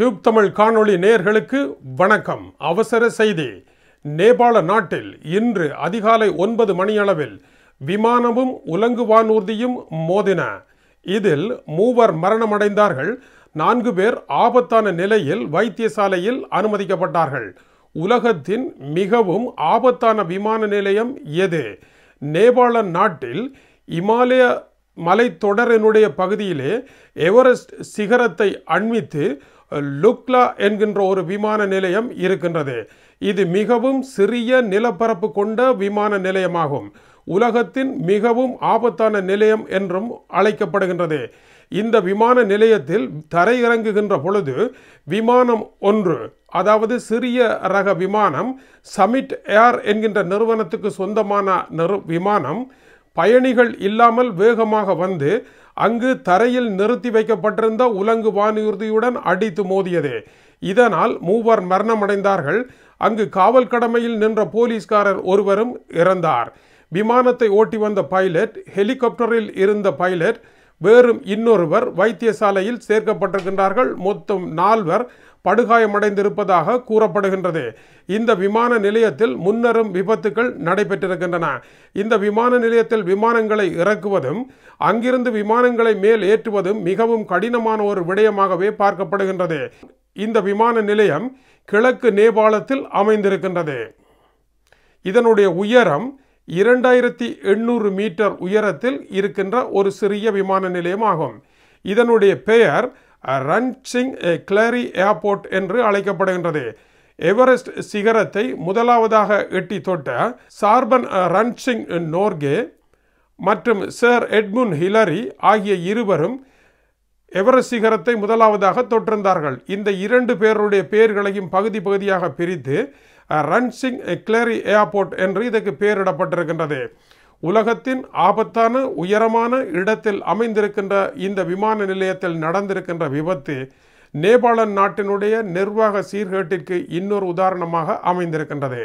Tube Tamil காணொளி நேயர்களுக்கு வணக்கம். அவசர செய்தி. நேபாள நாட்டில் இன்று அதிகாலை ஒன்பது மணியளவில் விமானமும் உலங்கு வானூர்தியும் மோதின. இதில் மூவர் மரணமடைந்தார்கள். நான்கு பேர் ஆபத்தான நிலையில் வைத்தியசாலையில் அனுமதிக்கப்பட்டார்கள். உலகத்தின் மிகவும் ஆபத்தான விமான நிலையம் எது? நேபாள நாட்டில் இமாலய மலைத்தொடரினுடைய பகுதியிலே எவரெஸ்ட் சிகரத்தை அண்மித்து லுக்லா என்கின்ற ஒரு விமான நிலையம் இருக்கின்றது. இது மிகவும் சிறிய நிலப்பரப்பு கொண்ட விமான நிலையமாகும். உலகத்தின் மிகவும் ஆபத்தான நிலையம் என்றும் அழைக்கப்படுகின்றது. இந்த விமான நிலையத்தில் தரையிறங்குகின்ற பொழுது விமானம் ஒன்று அதாவது சிறிய ரக விமானம் சமிட் ஏர் என்கின்ற நிறுவனத்துக்கு சொந்தமான நிறு விமானம் பயணிகள் இல்லாமல் வேகமாக வந்து அங்கு தரையில் நிறுத்தி வைக்கப்பட்டிருந்த உலங்கு வானூர்தியுடன் அடித்து மோதியது. இதனால் மூவர் மரணமடைந்தார்கள். அங்கு காவல் கடமையில் நின்ற போலீஸ்காரர் ஒருவரும் இறந்தார். விமானத்தை ஓட்டி வந்த பைலட் ஹெலிகாப்டரில் இருந்த பைலட் வேறும் இன்னொருவர் வைத்தியசாலையில் சேர்க்கப்பட்டிருக்கின்றார்கள். மொத்தம் நால்வர் படுகாயமடைந்திருப்பதாக கூறப்படுகின்றது. இந்த விமான நிலையத்தில் முன்னரும் விபத்துக்கள் நடைபெற்றிருக்கின்றன. இந்த விமான நிலையத்தில் விமானங்களை இறக்குவதும் அங்கிருந்து விமானங்களை மேல் ஏற்றுவதும் மிகவும் கடினமான ஒரு விடயமாகவே பார்க்கப்படுகின்றது. இந்த விமான நிலையம் கிழக்கு நேபாளத்தில் அமைந்திருக்கின்றது. இதனுடைய உயரம் இரண்டாயிரத்தி எண்ணூறு மீட்டர் உயரத்தில் இருக்கின்ற ஒரு சிறிய விமான நிலையம் ஆகும் இதனுடைய பெயர் ரன்சிங் கிளரி ஏர்போர்ட் என்று அழைக்கப்படுகின்றது. எவரெஸ்ட் சிகரத்தை முதலாவதாக எட்டி தொட்ட சார்பன் ரன்சிங் நோர்கே மற்றும் சர் எட்முன் ஹிலரி ஆகிய இருவரும் எவரெஸ்ட் சிகரத்தை முதலாவதாக தொற்றிருந்தார்கள் இந்த இரண்டு பேருடைய பெயர்களையும் பகுதி பகுதியாக பிரித்து ரன்சிங் கிளேரி ஏர்போர்ட் என்று இதற்கு பெயரிடப்பட்டிருக்கின்றது. உலகத்தின் ஆபத்தான உயரமான இடத்தில் அமைந்திருக்கின்ற இந்த விமான நிலையத்தில் நடந்திருக்கின்ற விபத்து நேபாள நாட்டினுடைய நிர்வாக சீர்கேட்டிற்கு இன்னொரு உதாரணமாக அமைந்திருக்கின்றது.